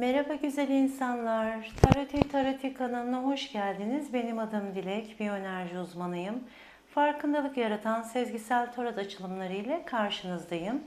Merhaba güzel insanlar. Taroti Taroti kanalına hoş geldiniz. Benim adım Dilek, biyoenerji uzmanıyım. Farkındalık yaratan sezgisel tarot açılımları ile karşınızdayım.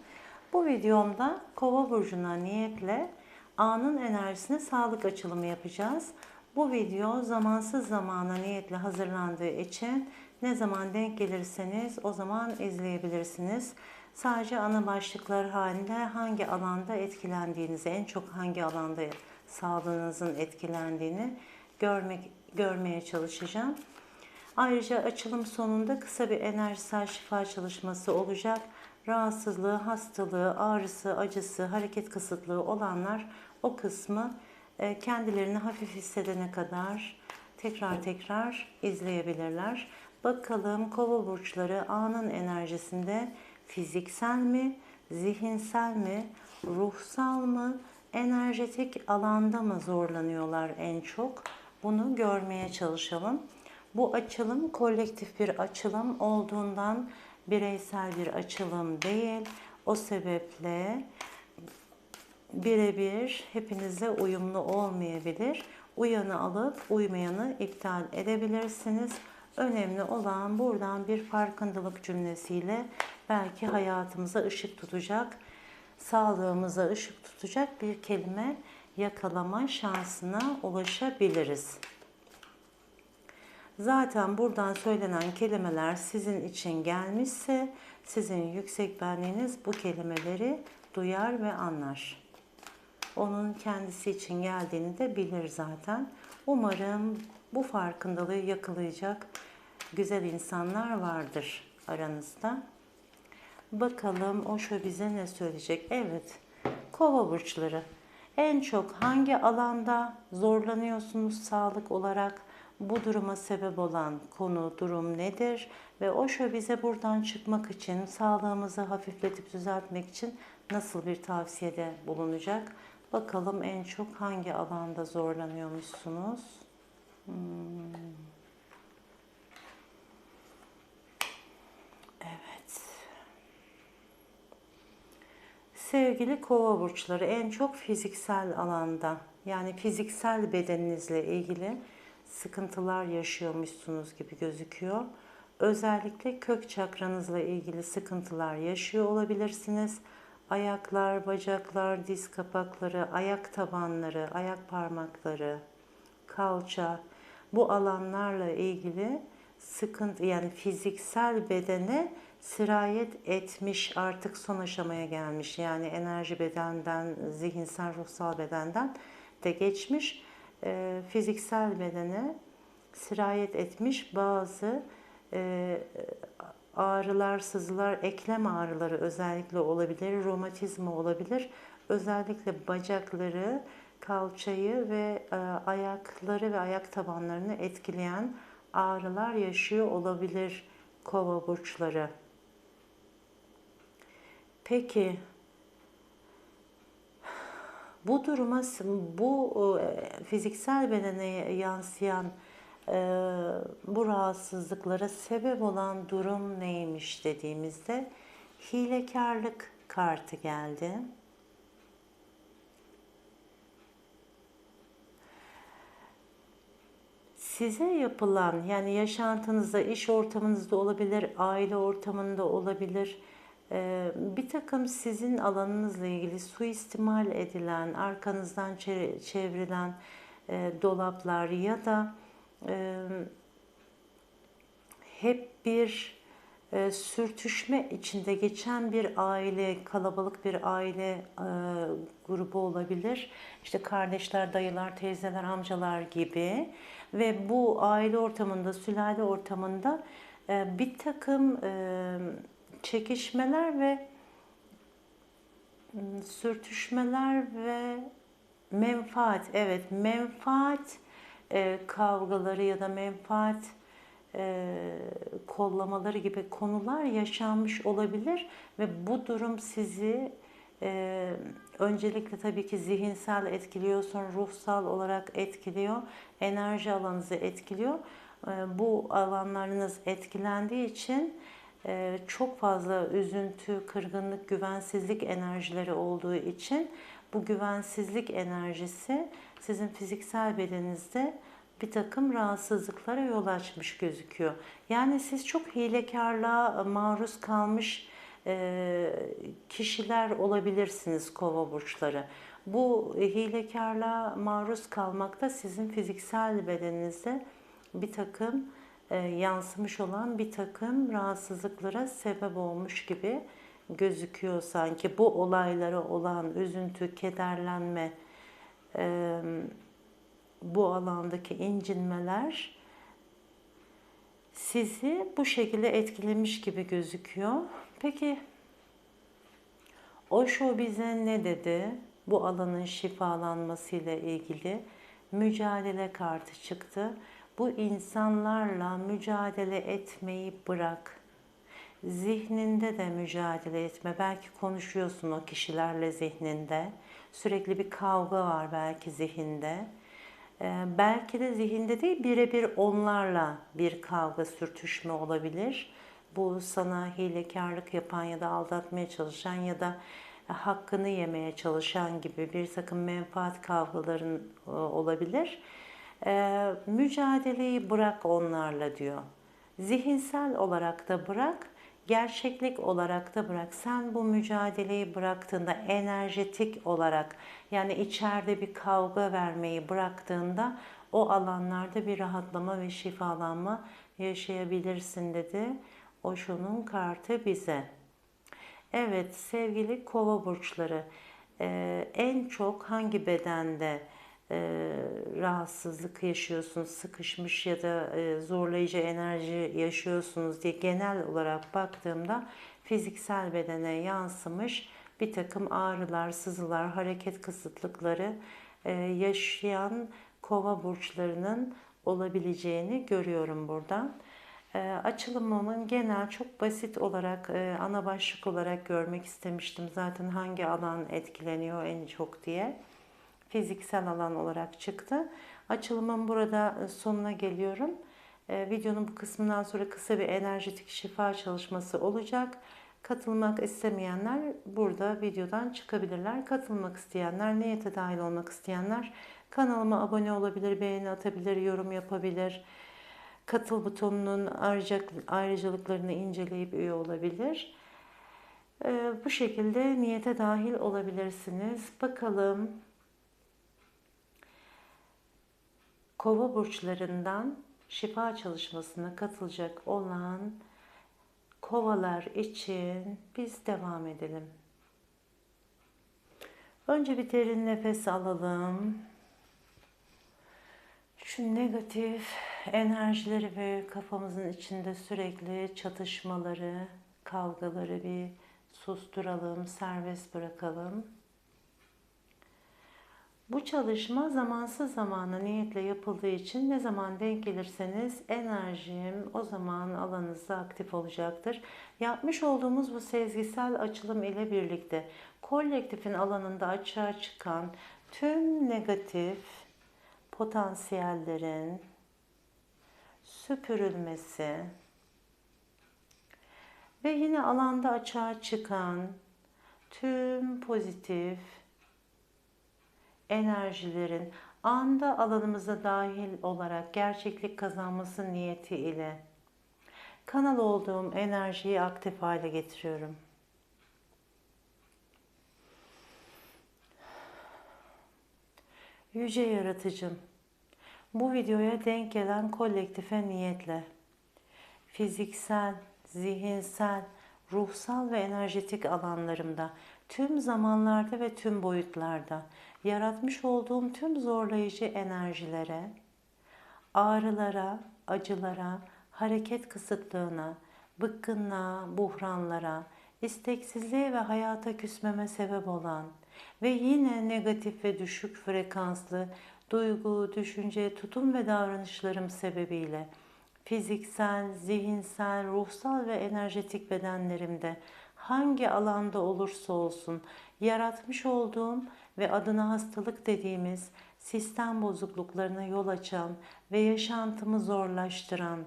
Bu videomda Kova burcuna niyetle anın enerjisine sağlık açılımı yapacağız. Bu video zamansız zamana niyetle hazırlandığı için ne zaman denk gelirseniz o zaman izleyebilirsiniz. Sadece ana başlıklar halinde hangi alanda etkilendiğinizi, en çok hangi alanda sağlığınızın etkilendiğini görmek görmeye çalışacağım. Ayrıca açılım sonunda kısa bir enerjisel şifa çalışması olacak. Rahatsızlığı, hastalığı, ağrısı, acısı, hareket kısıtlığı olanlar o kısmı e, kendilerini hafif hissedene kadar tekrar tekrar izleyebilirler. Bakalım kova burçları anın enerjisinde fiziksel mi, zihinsel mi, ruhsal mı, enerjetik alanda mı zorlanıyorlar en çok? Bunu görmeye çalışalım. Bu açılım kolektif bir açılım olduğundan bireysel bir açılım değil. O sebeple birebir hepinize uyumlu olmayabilir. Uyanı alıp uymayanı iptal edebilirsiniz. Önemli olan buradan bir farkındalık cümlesiyle belki hayatımıza ışık tutacak, sağlığımıza ışık tutacak bir kelime yakalama şansına ulaşabiliriz. Zaten buradan söylenen kelimeler sizin için gelmişse sizin yüksek benliğiniz bu kelimeleri duyar ve anlar. Onun kendisi için geldiğini de bilir zaten. Umarım bu farkındalığı yakalayacak güzel insanlar vardır aranızda. Bakalım o şu bize ne söyleyecek? Evet, kova burçları. En çok hangi alanda zorlanıyorsunuz sağlık olarak? Bu duruma sebep olan konu, durum nedir? Ve o şu bize buradan çıkmak için, sağlığımızı hafifletip düzeltmek için nasıl bir tavsiyede bulunacak? Bakalım en çok hangi alanda zorlanıyormuşsunuz? Hmm. Evet. Sevgili kova burçları en çok fiziksel alanda yani fiziksel bedeninizle ilgili sıkıntılar yaşıyormuşsunuz gibi gözüküyor. Özellikle kök çakranızla ilgili sıkıntılar yaşıyor olabilirsiniz. Ayaklar, bacaklar, diz kapakları, ayak tabanları, ayak parmakları, kalça bu alanlarla ilgili sıkıntı yani fiziksel bedene sirayet etmiş artık son aşamaya gelmiş. Yani enerji bedenden, zihinsel, ruhsal bedenden de geçmiş. E, fiziksel bedene sirayet etmiş bazı e, ağrılar, sızılar, eklem ağrıları özellikle olabilir, romatizma olabilir. Özellikle bacakları, kalçayı ve e, ayakları ve ayak tabanlarını etkileyen ağrılar yaşıyor olabilir kova burçları. Peki bu duruma, bu e, fiziksel bedene yansıyan e, bu rahatsızlıklara sebep olan durum neymiş dediğimizde hilekarlık kartı geldi. Size yapılan yani yaşantınızda, iş ortamınızda olabilir, aile ortamında olabilir, e, bir takım sizin alanınızla ilgili suistimal edilen, arkanızdan çevrilen e, dolaplar ya da e, hep bir sürtüşme içinde geçen bir aile, kalabalık bir aile grubu olabilir. İşte kardeşler, dayılar, teyzeler, amcalar gibi ve bu aile ortamında, sülale ortamında e, bir takım e, çekişmeler ve sürtüşmeler ve menfaat, evet menfaat e, kavgaları ya da menfaat kollamaları gibi konular yaşanmış olabilir ve bu durum sizi ee, öncelikle tabii ki zihinsel etkiliyor, sonra ruhsal olarak etkiliyor, enerji alanınızı etkiliyor. Ee, bu alanlarınız etkilendiği için e, çok fazla üzüntü, kırgınlık, güvensizlik enerjileri olduğu için bu güvensizlik enerjisi sizin fiziksel bedeninizde bir takım rahatsızlıklara yol açmış gözüküyor. Yani siz çok hilekarlığa maruz kalmış e, kişiler olabilirsiniz kova burçları. Bu hilekarlığa maruz kalmak da sizin fiziksel bedeninizde bir takım e, yansımış olan bir takım rahatsızlıklara sebep olmuş gibi gözüküyor sanki. Bu olaylara olan üzüntü, kederlenme, e, bu alandaki incinmeler sizi bu şekilde etkilemiş gibi gözüküyor. Peki Osho bize ne dedi? Bu alanın şifalanması ile ilgili mücadele kartı çıktı. Bu insanlarla mücadele etmeyi bırak. Zihninde de mücadele etme. Belki konuşuyorsun o kişilerle zihninde. Sürekli bir kavga var belki zihinde. Ee, belki de zihinde değil birebir onlarla bir kavga sürtüşme olabilir. Bu sana hilekarlık yapan ya da aldatmaya çalışan ya da hakkını yemeye çalışan gibi bir takım menfaat kavgaların e, olabilir. Ee, mücadeleyi bırak onlarla diyor. Zihinsel olarak da bırak, gerçeklik olarak da bırak. Sen bu mücadeleyi bıraktığında enerjetik olarak yani içeride bir kavga vermeyi bıraktığında o alanlarda bir rahatlama ve şifalanma yaşayabilirsin dedi. Osho'nun kartı bize. Evet sevgili kova burçları en çok hangi bedende e, rahatsızlık yaşıyorsunuz, sıkışmış ya da e, zorlayıcı enerji yaşıyorsunuz diye genel olarak baktığımda fiziksel bedene yansımış bir takım ağrılar, sızılar, hareket kısıtlıkları e, yaşayan kova burçlarının olabileceğini görüyorum buradan. E, açılımımın genel çok basit olarak e, ana başlık olarak görmek istemiştim. Zaten hangi alan etkileniyor en çok diye. Fiziksel alan olarak çıktı. Açılımın burada e, sonuna geliyorum. Videonun bu kısmından sonra kısa bir enerjetik şifa çalışması olacak. Katılmak istemeyenler burada videodan çıkabilirler. Katılmak isteyenler, niyete dahil olmak isteyenler kanalıma abone olabilir, beğeni atabilir, yorum yapabilir katıl butonunun ayrıcalıklarını inceleyip üye olabilir. Ee, bu şekilde niyete dahil olabilirsiniz. Bakalım kova burçlarından şifa çalışmasına katılacak olan kovalar için biz devam edelim. Önce bir derin nefes alalım. Şu negatif enerjileri ve kafamızın içinde sürekli çatışmaları, kavgaları bir susturalım, serbest bırakalım. Bu çalışma zamansız zamana niyetle yapıldığı için ne zaman denk gelirseniz enerjim o zaman alanınızda aktif olacaktır. Yapmış olduğumuz bu sezgisel açılım ile birlikte kolektifin alanında açığa çıkan tüm negatif potansiyellerin süpürülmesi ve yine alanda açığa çıkan tüm pozitif enerjilerin anda alanımıza dahil olarak gerçeklik kazanması niyeti ile kanal olduğum enerjiyi aktif hale getiriyorum. Yüce Yaratıcım, bu videoya denk gelen kolektife niyetle fiziksel, zihinsel, ruhsal ve enerjetik alanlarımda, tüm zamanlarda ve tüm boyutlarda yaratmış olduğum tüm zorlayıcı enerjilere, ağrılara, acılara, hareket kısıtlığına, bıkkınlığa, buhranlara, isteksizliğe ve hayata küsmeme sebep olan ve yine negatif ve düşük frekanslı duygu, düşünce, tutum ve davranışlarım sebebiyle fiziksel, zihinsel, ruhsal ve enerjetik bedenlerimde hangi alanda olursa olsun yaratmış olduğum ve adına hastalık dediğimiz sistem bozukluklarına yol açan ve yaşantımı zorlaştıran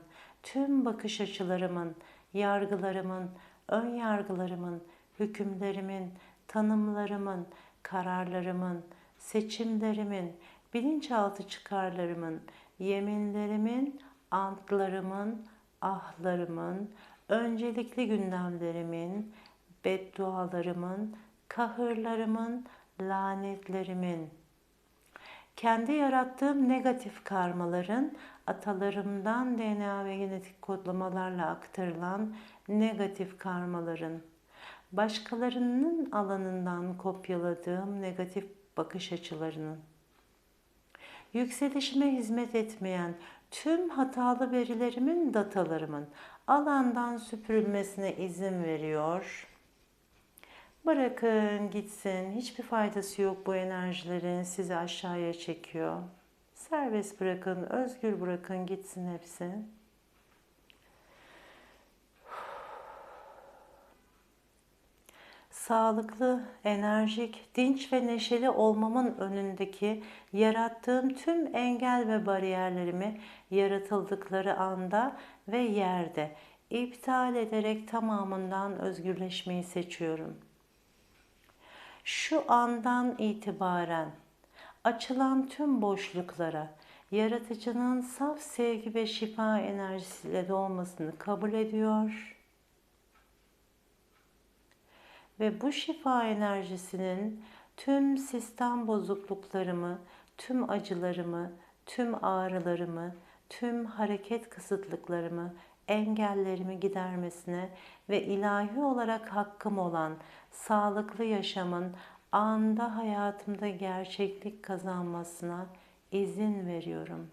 tüm bakış açılarımın, yargılarımın, ön yargılarımın, hükümlerimin, tanımlarımın, kararlarımın, seçimlerimin, bilinçaltı çıkarlarımın, yeminlerimin, antlarımın, ahlarımın, öncelikli gündemlerimin, beddualarımın, kahırlarımın, lanetlerimin, kendi yarattığım negatif karmaların atalarımdan DNA ve genetik kodlamalarla aktarılan negatif karmaların, başkalarının alanından kopyaladığım negatif bakış açılarının, yükselişime hizmet etmeyen tüm hatalı verilerimin, datalarımın alandan süpürülmesine izin veriyor. Bırakın gitsin. Hiçbir faydası yok bu enerjilerin. Sizi aşağıya çekiyor. Serbest bırakın, özgür bırakın gitsin hepsi. Sağlıklı, enerjik, dinç ve neşeli olmamın önündeki yarattığım tüm engel ve bariyerlerimi yaratıldıkları anda ve yerde iptal ederek tamamından özgürleşmeyi seçiyorum. Şu andan itibaren açılan tüm boşluklara yaratıcının saf sevgi ve şifa enerjisiyle dolmasını kabul ediyor ve bu şifa enerjisinin tüm sistem bozukluklarımı, tüm acılarımı, tüm ağrılarımı, tüm hareket kısıtlıklarımı, engellerimi gidermesine ve ilahi olarak hakkım olan sağlıklı yaşamın anda hayatımda gerçeklik kazanmasına izin veriyorum.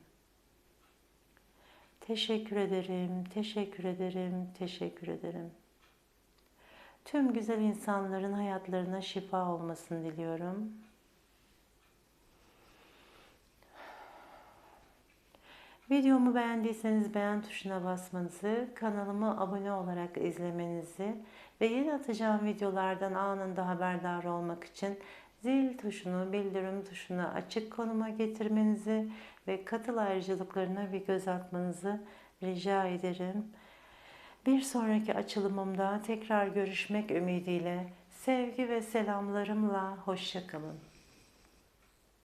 Teşekkür ederim, teşekkür ederim, teşekkür ederim. Tüm güzel insanların hayatlarına şifa olmasını diliyorum. Videomu beğendiyseniz beğen tuşuna basmanızı, kanalıma abone olarak izlemenizi ve yeni atacağım videolardan anında haberdar olmak için zil tuşunu, bildirim tuşunu açık konuma getirmenizi ve katıl ayrıcalıklarına bir göz atmanızı rica ederim. Bir sonraki açılımımda tekrar görüşmek ümidiyle sevgi ve selamlarımla hoşçakalın.